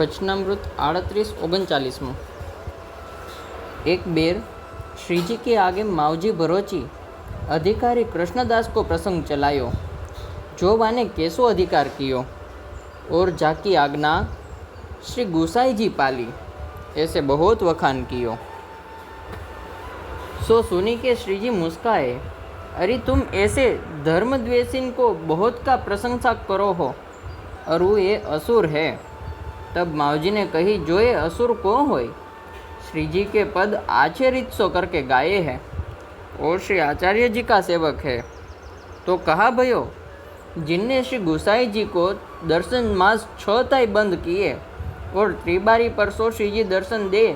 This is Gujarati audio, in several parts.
वचनामृत आड़तीस ओगनचालीसमो एक बेर श्री जी के आगे मावजी भरोची अधिकारी कृष्णदास को प्रसंग चलायो जो वाने कैसो अधिकार कियो और जाकी आज्ञा श्री गुसाई जी पाली ऐसे बहुत वखान कियो सो सुनी के श्री जी मुस्काए अरे तुम ऐसे धर्मद्वेषिन को बहुत का प्रशंसा करो हो और वो ये असुर है तब मावजी ने कही जो ये असुर कौन होय श्री जी के पद आचरित सो करके गाए हैं। और श्री आचार्य जी का सेवक है। तो कहा भयो जिनने श्री गुसाई जी को दर्शन मास छ ताई बंद किए और त्रिबारी पर सो श्री जी दर्शन दे,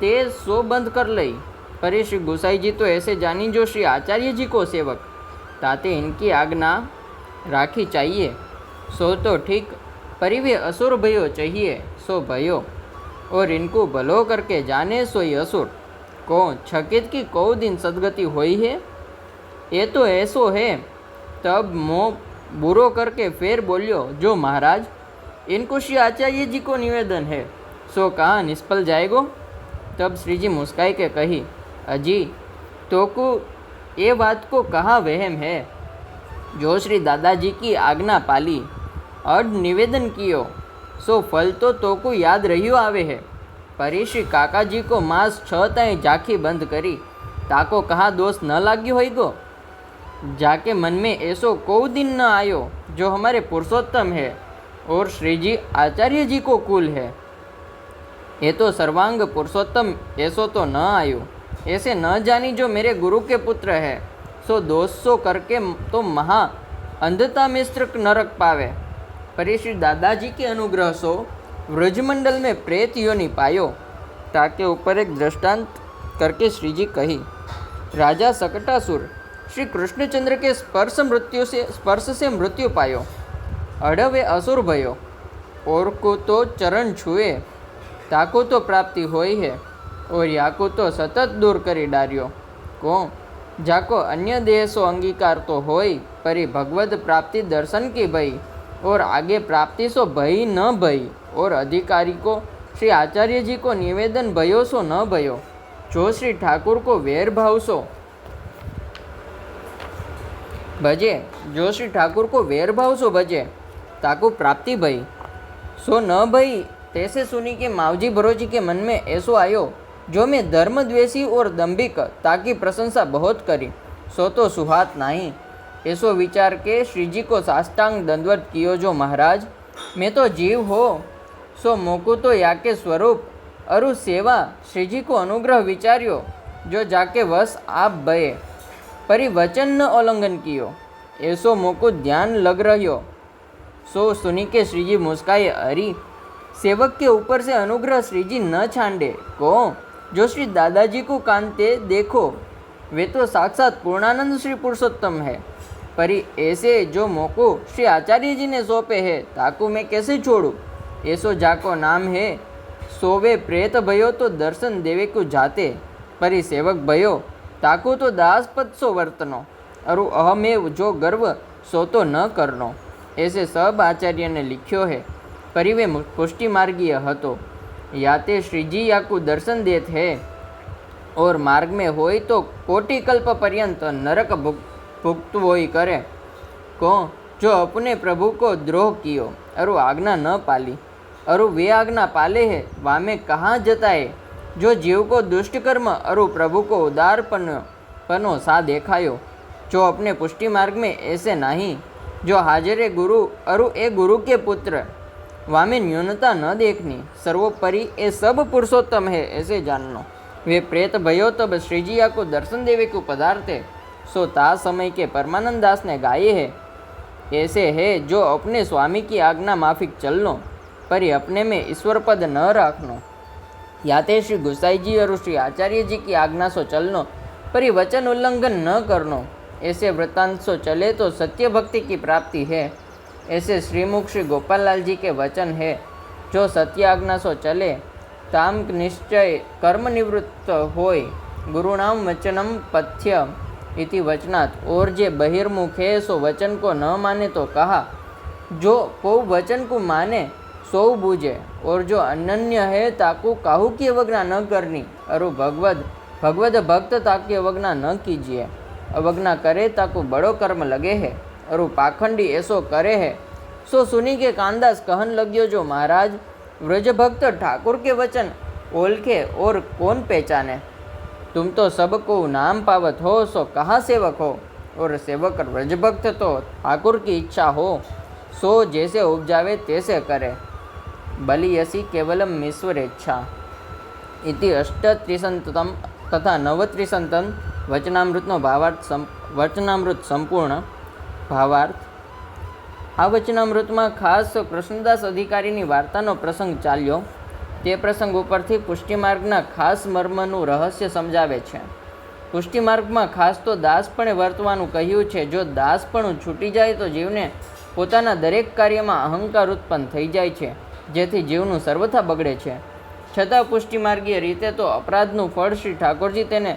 ते सो बंद कर लई। पर श्री गुसाई जी तो ऐसे जानी जो श्री आचार्य जी को सेवक। ताते इनकी आज्ञा राखी चाहिए। सो तो ठीक पर वे असुर भयो चाहिए, सो भयो। और इनको भलो करके जाने, सो ही असुर। को छकित की कौ दिन सदगति हुई है? ये तो ऐसो है। तब मोह बुरो करके फिर बोलियो, जो महाराज, इनको श्री आचार्य जी को निवेदन है, सो कहाँ निष्फल जाएगो? तब श्री जी मुस्काई के कही, अजी तो को ये बात को कहाँ वहम है? जो श्री दादाजी की आज्ञा पाली अड निवेदन कियो, सो फल तो तोकू याद रहियो आवे है. परी श्री काका जी को मास छ ताई बंद करी ताको कहाँ दोष न लाग्यो होई गो जाके मन में ऐसो को दिन न आयो जो हमारे पुरुषोत्तम है और श्री जी आचार्य जी को कुल है ये तो सर्वांग पुरुषोत्तम ऐसो तो न आयो ऐसे न जानी जो मेरे गुरु के पुत्र है सो दोष सो करके तो महा अंधता मिश्र नरक पावे श्री दादाजी के अनुग्रह सो व्रजमंडल में प्रेत योनि पायो ताके ऊपर एक दृष्टांत करके श्री जी कही राजा सकटासुर श्री कृष्णचंद्र के स्पर्श मृत्यु से स्पर्श से मृत्यु पायो अड़वे असुर भयो और को तो चरण छुए ताको तो प्राप्ति होई है और याको तो सतत दूर करी डार्यो को जाको अन्य देह सो अंगीकार तो होई परी भगवत प्राप्ति दर्शन की भई और आगे प्राप्ति सो भई न भई और अधिकारी को श्री आचार्य जी को निवेदन भयो सो न भयो जो श्री ठाकुर को वेर भाव सो भजे जो श्री ठाकुर को वेर भाव सो भजे ताको प्राप्ति भई सो न भई तैसे सुनी के मावजी भरोजी के मन में ऐसो आयो जो मैं धर्म द्वेषी और दंभिक ताकि प्रशंसा बहुत करी सो तो सुहात नहीं ऐसो विचार के श्री जी को साष्टांग दंडवत कियो जो महाराज मैं तो जीव हो सो मोकू तो याके स्वरूप अरु सेवा श्री जी को अनुग्रह विचार्यो जो जाके वश आप भये परी वचन न उल्लंघन कियो ऐसो मोको ध्यान लग रह्यो सो सुनी के श्रीजी मुस्काए अरी सेवक के ऊपर से अनुग्रह श्रीजी न छांडे को जो श्री दादाजी को कांते देखो वे तो साक्षात पूर्णानंद श्री पुरुषोत्तम है परी ऐसे जो मोको श्री आचार्य जी ने सौंपे है ताकू मैं कैसे छोड़ू ऐसो जाको नाम है सोवे प्रेत भयो तो दर्शन देवे को जाते परी सेवक भयो ताकू तो दास पद सो वर्तनो अरु अहमेव जो गर्व सो तो न करनो ऐसे सब आचार्य ने लिख्यो है परिवे पुष्टि मार्गीय हतो याते श्रीजी याकू दर्शन देत है और मार्ग में होय तो कोटि कल्प पर्यंत नरक भुक्त वोई करे को जो अपने प्रभु को द्रोह कियो अरु आज्ञा न पाली अरु वे आज्ञा पाले है वामे कहाँ जताए जो जीव को दुष्ट कर्म अरु प्रभु को उदार पनो पनो सा देखायो जो अपने पुष्टि मार्ग में ऐसे नहीं जो हाजिरे गुरु अरु ए गुरु के पुत्र वामे न्यूनता न देखनी सर्वोपरि ये सब पुरुषोत्तम है ऐसे जाननो वे प्रेत भयो तब श्रीजिया को दर्शन देवे को पधारते सो ता समय के परमानंद दास ने गाये है। ऐसे है जो अपने स्वामी की आज्ञा माफिक चलनो, पर अपने में ईश्वर पद न रख राखनो। याते श्री गुसाई जी और श्री आचार्य जी की आज्ञा सो चलनो, पर वचन उल्लंघन न करनो। ऐसे वृत्तांत सो चले तो सत्य भक्ति की प्राप्ति है। ऐसे श्रीमुख श्री गोपाल लाल जी के वचन है, जो सत्य आज्ञा सो चले ताम निश्चय कर्म निवृत्त होय गुरुणाम वचनम पथ्य इति वचनात् और जे बहिर्मुखे सो वचन को न माने तो कहा जो को वचन को माने सो बुझे और जो अनन्य है ताको काहू की अवज्ञा न करनी अरु भगवद भगवद भक्त ताकी अवज्ञा न कीजिए अवज्ञा करे ताको बड़ो कर्म लगे है अरु पाखंडी ऐसो करे है सो सुनी के कांदास कहन लग्यो जो महाराज व्रज भक्त ठाकुर के वचन ओलखे और कौन पहचाने तुम तो सबको नाम पावत हो सो कहाँ सेवक हो और सेवक व्रज भक्त तो ठाकुर की इच्छा हो सो जैसे उपजावे तैसे करे बलियसी केवलम ईश्वरेच्छा इति अष्टत्रिसंततम તથા નવત્રિસંતન વચનામૃતનો ભાવાર્થ સમ વચનામૃત સંપૂર્ણ ભાવાર્થ આ વચનામૃતમાં ખાસ કૃષ્ણદાસ અધિકારીની વાર્તાનો પ્રસંગ ચાલ્યો તે પ્રસંગ ઉપરથી પુષ્ટિમાર્ગના ખાસ મર્મનું રહસ્ય સમજાવે છે. પુષ્ટિમાર્ગમાં ખાસ તો દાસપણે વર્તવાનું કહ્યું છે. જો દાસપણું છૂટી જાય તો જીવને પોતાના દરેક કાર્યમાં અહંકાર ઉત્પન્ન થઈ જાય છે, જેથી જીવનું સર્વથા બગડે છે. છતાં પુષ્ટિમાર્ગીય રીતે તો અપરાધનું ફળ શ્રી ઠાકોરજી તેને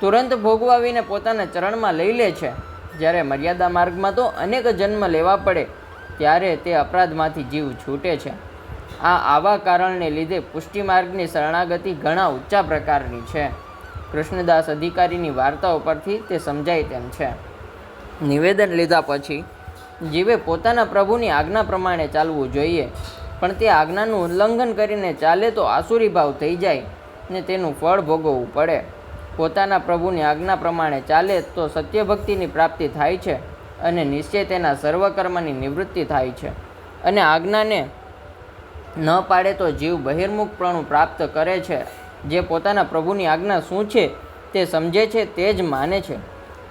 તુરંત ભોગવાવીને પોતાના ચરણમાં લઈ લે છે. જ્યારે મર્યાદા માર્ગમાં તો અનેક જન્મ લેવા પડે, ત્યારે તે અપરાધમાંથી જીવ છૂટે છે. આ આવા કારણને લીધે પુષ્ટિમાર્ગની શરણાગતિ ઘણા ઊંચા પ્રકારની છે. કૃષ્ણદાસ અધિકારીની વાર્તા ઉપરથી તે સમજાય તેમ છે. નિવેદન લીધા પછી, જીવે પોતાના પ્રભુની આજ્ઞા પ્રમાણે ચાલવું જોઈએ, પણ તે આજ્ઞાનું ઉલ્લંઘન કરીને ચાલે તો આસુરી ભાવ થઈ જાય ને તેનું ફળ ભોગવવું પડે. પોતાના પ્રભુની આજ્ઞા પ્રમાણે ચાલે તો સત્યભક્તિની પ્રાપ્તિ થાય છે અને નિશ્ચય તેના સર્વકર્મની નિવૃત્તિ થાય છે. અને આજ્ઞાને ન પાડે તો જીવ બહિર્મુખપણું પ્રાપ્ત કરે છે. જે પોતાના પ્રભુની આજ્ઞા શું છે તે સમજે છે, તે જ માને છે.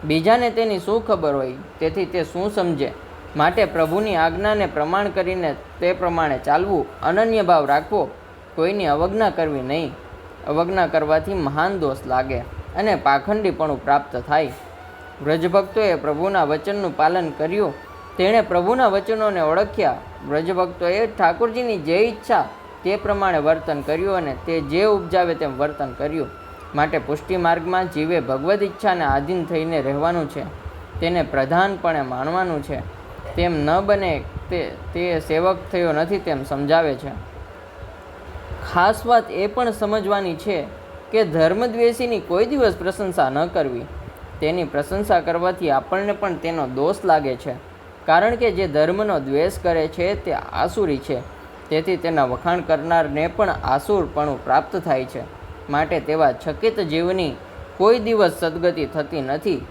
બીજાને તેની શું ખબર હોય, તેથી તે શું સમજે? માટે પ્રભુની આજ્ઞાને પ્રમાણ કરીને તે પ્રમાણે ચાલવું, અનન્ય ભાવ રાખવો, કોઈની અવજ્ઞા કરવી નહીં. અવજ્ઞા કરવાથી મહાન દોષ લાગે અને પાખંડીપણું પ્રાપ્ત થાય. વ્રજભક્તોએ પ્રભુના વચનનું પાલન કર્યું તેણે પ્રભુના વચનોને ઓળખ્યા. વ્રજભક્તોએ ઠાકોરજીની જે ઈચ્છા તે પ્રમાણે વર્તન કર્યું અને તે જે ઉપજાવે તેમ વર્તન કર્યું. માટે પુષ્ટિ માર્ગમાં જીવે ભગવદ ઈચ્છાને આધીન થઈને રહેવાનું છે. તેને પ્રધાનપણે માનવાનું છે. તેમ ન બને તે તે સેવક થયો નથી તેમ સમજાવે છે. ખાસ વાત એ પણ સમજવાની છે કે ધર્મદ્વેષીની કોઈ દિવસ પ્રશંસા ન કરવી. તેની પ્રશંસા કરવાથી આપણને પણ તેનો દોષ લાગે છે. કારણ કે જે ધર્મનો દ્વેષ કરે છે તે આસુરી છે. તેથી તેના વખાણ કરનારને પણ આસુરપણું પ્રાપ્ત થાય છે. માટે તેવા છકિત જીવની કોઈ દિવસ સદગતિ થતી નથી.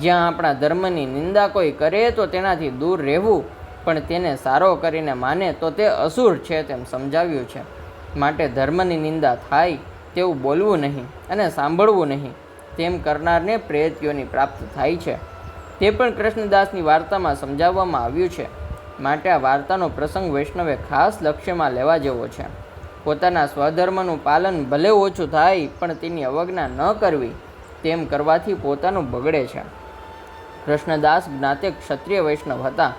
જ્યાં આપણા ધર્મની નિંદા કોઈ કરે તો તેનાથી દૂર રહેવું, પણ તેને સારો કરીને માને તો તે અસુર છે તેમ સમજાવ્યું છે. માટે ધર્મની નિંદા થાય તેવું બોલવું નહીં અને સાંભળવું નહીં. તેમ કરનારને પ્રેતયોની પ્રાપ્ત થાય છે. તે પણ કૃષ્ણદાસની વાર્તામાં સમજાવવામાં આવ્યું છે. માટે આ વાર્તાનો પ્રસંગ વૈષ્ણવે ખાસ લક્ષ્યમાં લેવા જેવો છે. પોતાના સ્વધર્મનું પાલન ભલે ઓછું થાય, પણ તેની અવજ્ઞા ન કરવી, તેમ કરવાથી પોતાનું બગડે છે. કૃષ્ણદાસ જ્ઞાતે ક્ષત્રિય વૈષ્ણવ હતા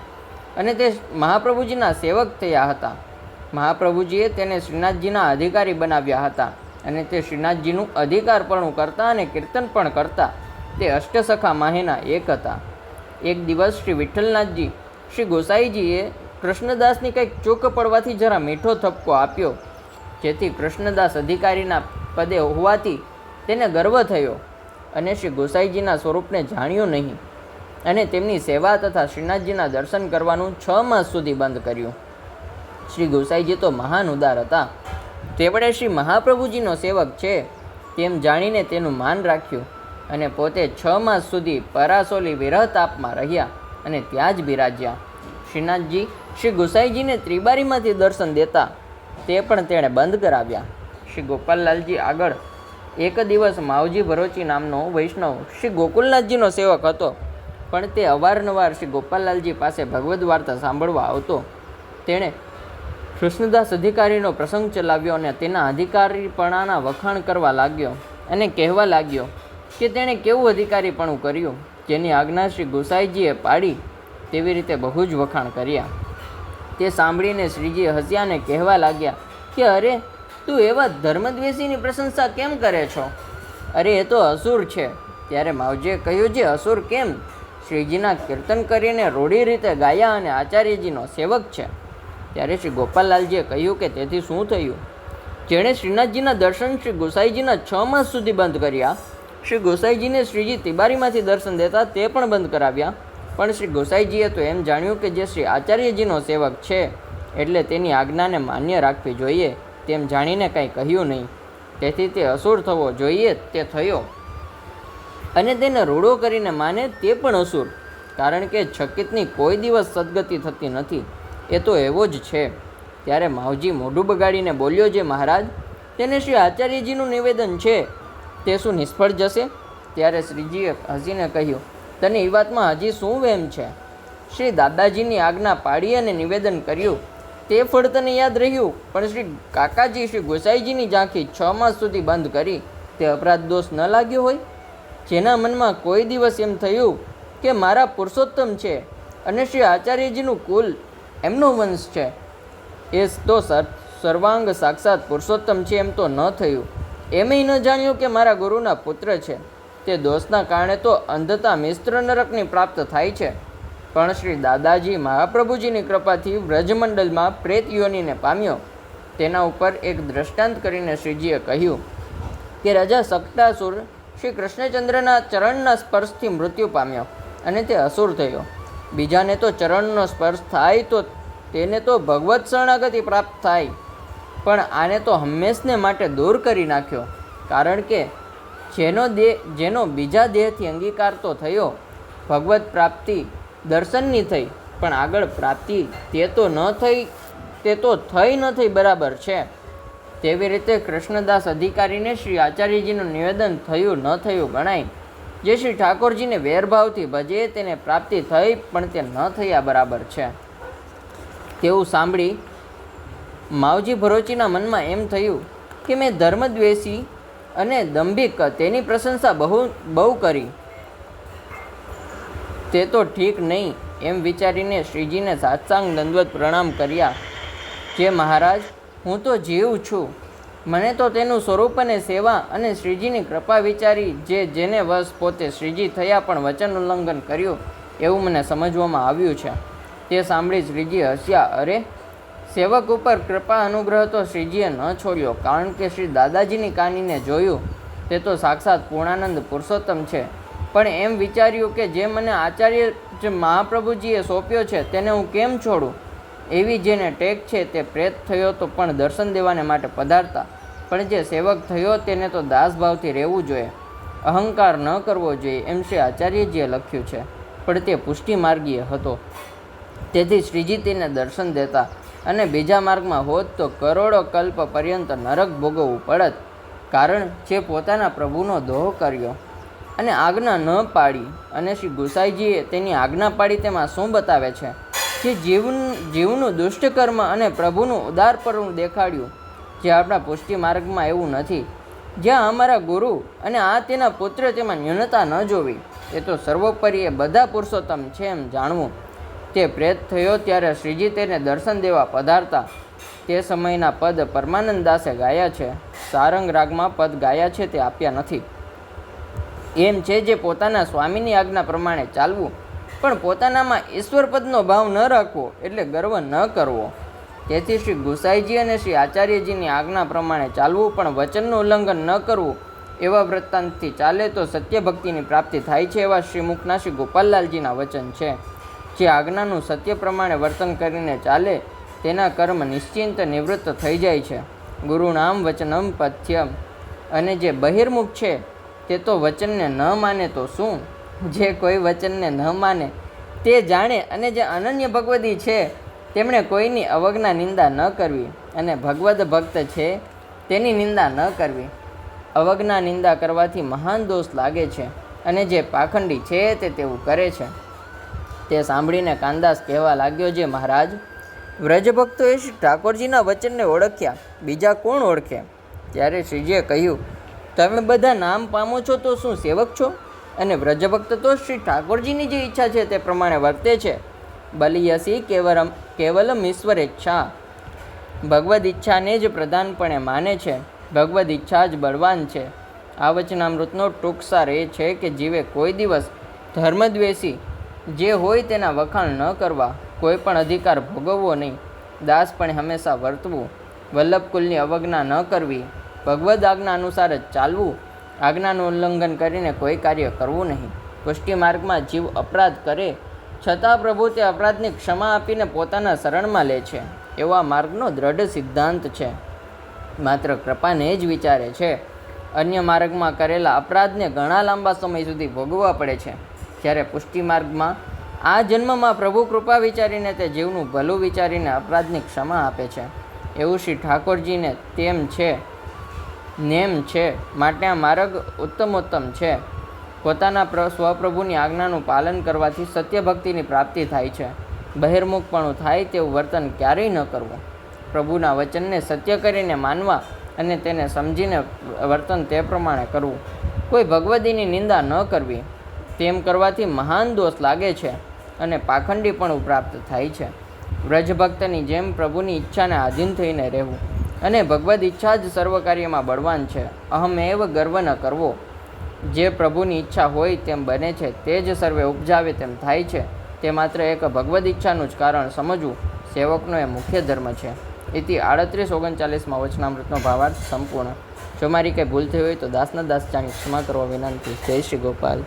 અને તે મહાપ્રભુજીના સેવક થયા હતા. મહાપ્રભુજીએ તેને શ્રીનાથજીના અધિકારી બનાવ્યા હતા અને તે શ્રીનાથજીનું અધિકારપણું કરતા અને કીર્તન પણ કરતા તે અષ્ટસખા માહિના એક હતા. એક દિવસ શ્રી વિઠ્ઠલનાથજી, શ્રી ગોસાઈજીએ કૃષ્ણદાસની કંઈક ચૂક પડવાથી જરા મીઠો થપકો આપ્યો, જેથી કૃષ્ણદાસ અધિકારીના પદે હોવાથી તેને ગર્વ થયો અને શ્રી ગોસાઈજીના સ્વરૂપને જાણ્યું નહીં અને તેમની સેવા તથા શ્રીનાથજીના દર્શન કરવાનું છ માસ સુધી બંધ કર્યું. શ્રી ગોસાઈજી તો મહાન ઉદાર હતા. તેમણે શ્રી મહાપ્રભુજીનો સેવક છે તેમ જાણીને તેનું માન રાખ્યું. અને પોતે છ માસ સુધી પરાસોલી વિરહ તાપમાં રહ્યા અને ત્યાં જ બિરાજ્યા. શ્રીનાથજી શ્રી ગુસાઈજીને ત્રિબારીમાંથી દર્શન દેતા તે પણ તેણે બંધ કરાવ્યા. શ્રી ગોપાલલાલજી આગળ એક દિવસ માવજી ભરોચી નામનો વૈષ્ણવ શ્રી ગોકુલનાથજીનો સેવક હતો, પણ તે અવારનવાર શ્રી ગોપાલલાલજી પાસે ભગવદ્ વાર્તા સાંભળવા આવતો. તેણે કૃષ્ણદાસ અધિકારીનો પ્રસંગ ચલાવ્યો અને તેના અધિકારીપણાના વખાણ કરવા લાગ્યો અને કહેવા લાગ્યો કે તેણે કેવું અધિકારીપણું કર્યું? જેની આજ્ઞા શ્રી ગોસાઈજીએ પાડી તેવી રીતે બહુ જ વખાણ કર્યા. તે સાંભળીને શ્રીજી હસ્યાને કહેવા લાગ્યા કે, અરે, તું એવા ધર્મદ્વેષીની પ્રશંસા કેમ કરે છો? અરે, એ તો અસુર છે. ત્યારે માવજીએ કહ્યું, જે અસુર કેમ? શ્રીજીના કીર્તન કરીને રોડી રીતે ગાયા અને આચાર્યજીનો સેવક છે. ત્યારે શ્રી ગોપાલલાલજીએ કહ્યું કે, તેથી શું થયું? જેણે શ્રીનાથજીના દર્શન શ્રી ગોસાઈજીના છ માસ સુધી બંધ કર્યા શ્રી ગોસાઈજીને શ્રીજી તિબારીમાંથી દર્શન દેતા તે પણ બંધ કરાવ્યા. પણ શ્રી ગોસાઈજીએ તો એમ જાણ્યું કે જે શ્રી આચાર્યજીનો સેવક છે, એટલે તેની આજ્ઞાને માન્ય રાખવી જોઈએ, તેમ જાણીને કાંઈ કહ્યું નહીં. તેથી તે અસુર થવો જોઈએ તે થયો. અને તેને રૂડો કરીને માને તે પણ અસુર, કારણ કે છકિતની કોઈ દિવસ સદગતિ થતી નથી. એ તો એવો જ છે. ત્યારે માવજી મોઢું બગાડીને બોલ્યો, જે મહારાજ, તેને શ્રી આચાર્યજીનું નિવેદન છે તે શું નિષ્ફળ જશે? ત્યારે શ્રીજીએ હસીને કહ્યું, તને એ વાતમાં હજી શું વહેમ છે? શ્રી દાદાજીની આજ્ઞા પાડી અને નિવેદન કર્યું. તે ફળ તને યાદ રહ્યું, પણ શ્રી કાકાજી શ્રી ગોસાઈજીની ઝાંખી છ માસ સુધી બંધ કરી. તે અપરાધ દોષ ન લાગ્યો હોય? જેના મનમાં કોઈ દિવસ એમ થયું કે મારા પુરુષોત્તમ છે અને શ્રી આચાર્યજીનું કુલ એમનો વંશ છે. એ તો સર, સર્વાંગ સાક્ષાત પુરુષોત્તમ છે એમ તો ન થયું. એમેય ન જાણ્યું કે મારા ગુરુના પુત્ર છે. તે દોષના કારણે તો અંધતા મિશ્ર નરકની પ્રાપ્ત થાય છે. પણ શ્રી દાદાજી મહાપ્રભુજીની કૃપાથી વ્રજમંડલમાં પ્રેત યોનીને પામ્યો. તેના ઉપર એક દ્રષ્ટાંત કરીને શ્રીજીએ કહ્યું કે રાજા સક્તાસુર શ્રી કૃષ્ણચંદ્રના ચરણના સ્પર્શથી મૃત્યુ પામ્યો અને તે અસુર થયો. બીજાને તો ચરણનો સ્પર્શ થાય તો તેને તો ભગવત શરણાગતિ પ્રાપ્ત થાય. પણ આને તો હંમેશને માટે દૂર કરી નાખ્યો. કારણ કે જેનો દેહ જેનો બીજા દેહથી અંગીકાર તો થયો, ભગવત પ્રાપ્તિ દર્શનની થઈ, પણ આગળ પ્રાપ્તિ તે તો ન થઈ, તે તો થઈ ન થઈ બરાબર છે. તેવી રીતે કૃષ્ણદાસ અધિકારીને શ્રી આચાર્યજીનું નિવેદન થયું ન થયું ગણાય. જે શ્રી ઠાકોરજીને વેરભાવથી ભજે તેને પ્રાપ્તિ થઈ, પણ તે ન થયા બરાબર છે. તેવું સાંભળી માવજી ભરોચીના મનમાં એમ થયું કે મેં ધર્મદ્વેષી અને દંભિક તેની પ્રશંસા બહુ બહુ કરી. તે તો ઠીક નહીં, એમ વિચારીને શ્રીજીને સાત્સાંગ દંડવત પ્રણામ કર્યા. જે મહારાજ, હું તો જીવ છું. મને તો તેનું સ્વરૂપ અને સેવા અને શ્રીજીની કૃપા વિચારી જે જેને વશ પોતે શ્રીજી થયા પણ વચન ઉલ્લંઘન કર્યું એવું મને સમજવામાં આવ્યું છે. તે સાંભળી શ્રીજી હસ્યા. અરે સેવક ઉપર કૃપા અનુગ્રહ તો શ્રીજીએ ન છોડ્યો, કારણ કે શ્રી દાદાજીની કાનીને જોયું તે તો સાક્ષાત પૂર્ણાનંદ પુરુષોત્તમ છે. પણ એમ વિચાર્યું કે જે મને આચાર્ય જે મહાપ્રભુજીએ સોંપ્યો છે તેને હું કેમ છોડું? એવી જેને ટેક છે તે પ્રેત થયો તો પણ દર્શન દેવાને માટે પધારતા. પણ જે સેવક થયો તેને તો દાસભાવથી રહેવું જોઈએ. અહંકાર ન કરવો જોઈએ એમ શ્રી આચાર્યજીએ લખ્યું છે. પણ તે પુષ્ટિ માર્ગીય હતો. તેથી શ્રીજી તેને દર્શન દેતા અને બીજા માર્ગમાં હોત તો કરોડો કલ્પ પર્યંત નરક ભોગવવું પડત. કારણ જે પોતાના પ્રભુનો દોહ કર્યો અને આજ્ઞા ન પાડી અને શ્રી ગુસાઈજીએ તેની આજ્ઞા પાડી તેમાં શું બતાવે છે? જે જીવન, જીવનું દુષ્ટ કર્મ અને પ્રભુનું ઉદારપણું દેખાડ્યું, જે આપણા પુષ્ટિ માર્ગમાં એવું નથી. જ્યાં અમારા ગુરુ અને આ તેના પુત્ર તેમાં ન્યૂનતા ન જોવી, એ તો સર્વોપરી એ બધા પુરુષોત્તમ છે એમ જાણવું. તે પ્રેત થયો ત્યારે શ્રીજી તેને દર્શન દેવા પધારતા. તે સમયના પદ પરમાનંદ દાસે ગાયા છે. સારંગ રાગમાં પદ ગાયા છે તે આપ્યા નથી. એમ છે જે પોતાના સ્વામીની આજ્ઞા પ્રમાણે ચાલવું. પણ પોતાનામાં ઈશ્વર પદનો ભાવ ન રાખવો એટલે ગર્વ ન કરવો. તેથી શ્રી ગુસાઈજી અને શ્રી આચાર્યજીની આજ્ઞા પ્રમાણે ચાલવું પણ વચનનું ઉલ્લંઘન ન કરવું. એવા વૃત્તાંતથી ચાલે તો સત્ય ભક્તિની પ્રાપ્તિ થાય છે એવા શ્રીમુખના શ્રી ગોપાલલાલજીના વચન છે. જે આજ્ઞાનું સત્ય પ્રમાણે વર્તન કરીને ચાલે, તેના કર્મ નિશ્ચિંત નિવૃત્ત થઈ જાય છે. ગુરુનામ વચનમ પથ્યમ. અને જે બહિર્મુખ છે, તે તો વચનને ન માને તો શું? જે કોઈ વચનને ન માને, તે જાણે અને જે અનન્ય ભગવદી છે, તેમણે કોઈની અવજ્ઞા નિંદા ન કરવી. અને ભગવદ ભક્ત છે, તેની નિંદા ન કરવી. અવજ્ઞા નિંદા કરવાથી મહાન દોષ લાગે છે. અને જે પાખંડી છે, તે તેવું કરે છે. તે સાંભળીને કાનદાસ કહેવા લાગ્યો જે મહારાજ. વ્રજભક્તોએ શ્રી ઠાકોરજીના વચનને ઓળખ્યા. બીજા કોણ ઓળખે? ત્યારે શ્રીજીએ કહ્યું, તમે બધા નામ પામો છો તો શું સેવક છો? અને વ્રજભક્ત તો શ્રી ઠાકોરજીની જે ઈચ્છા છે તે પ્રમાણે વર્તે છે. બલિયસી કેવલમ કેવલમ ઈશ્વર ઈચ્છા ભગવદ ઈચ્છાને જ પ્રધાનપણે માને છે. ભગવદ ઈચ્છા જ બળવાન છે. આ વચનામૃતનો ટૂંકસાર એ છે કે જીવે કોઈ દિવસ ધર્મદ્વેષી જે હોય તેના વખાણ ન કરવા કોઈ પણ અધિકાર ભોગવવો નહીં. દાસ પણ હંમેશા વર્તવું. વલ્લભકુલની અવજ્ઞા ન કરવી. ભગવદ આજ્ઞા અનુસાર જ ચાલવું. આજ્ઞાનું ઉલ્લંઘન કરીને કોઈ કાર્ય કરવું નહીં. પુષ્ટિ માર્ગમાં જીવ અપરાધ કરે. છતાં પ્રભુ તે અપરાધની ક્ષમા આપીને પોતાના શરણમાં લે છે. એવો આ માર્ગનો દ્રઢ સિદ્ધાંત છે. માત્ર કૃપાને જ વિચારે છે. અન્ય માર્ગમાં કરેલા અપરાધને ઘણા લાંબા સમય સુધી ભોગવવા પડે છે. જ્યારે પુષ્ટિ માર્ગમાં આ જન્મમાં પ્રભુ કૃપા વિચારીને તે જીવનું ભલું વિચારીને અપરાધની ક્ષમા આપે છે. એવું શ્રી ઠાકોરજીને તેમ છે, નેમ છે, માટે આ માર્ગ ઉત્તમોત્તમ છે. પોતાના પ્ર, સ્વપ્રભુની આજ્ઞાનું પાલન કરવાથી સત્ય ભક્તિની પ્રાપ્તિ થાય છે. બહિર્મુખપણું થાય તેવું વર્તન ક્યારેય ન કરવું. પ્રભુના વચનને સત્ય કરીને માનવા અને તેને સમજીને વર્તન તે પ્રમાણે કરવું. કોઈ ભગવદીની નિંદા ન કરવી. તેમ કરવાથી મહાન દોષ લાગે છે અને પાખંડી પણ પ્રાપ્ત થાય છે. વ્રજભક્તની જેમ પ્રભુની ઈચ્છાને આધીન થઈને રહેવું અને ભગવદ ઈચ્છા જ સર્વ કાર્યમાં બળવાન છે. અહમેવ ગર્વ ન કરવો. જે પ્રભુની ઈચ્છા હોય તેમ બને છે, તે જ સર્વે ઉપજાવે તેમ થાય છે. તે માત્ર એક ભગવદ ઈચ્છાનું જ કારણ સમજવું સેવકનો એ મુખ્ય ધર્મ છે. એથી આડત્રીસ ઓગણચાલીસમાં વચનામૃતનો ભાવાર્થ સંપૂર્ણ. જો મારી કંઈ ભૂલ થઈ હોય તો દાસના દાસ જાણી ક્ષમા કરવા વિનંતી. જય શ્રી ગોપાલ.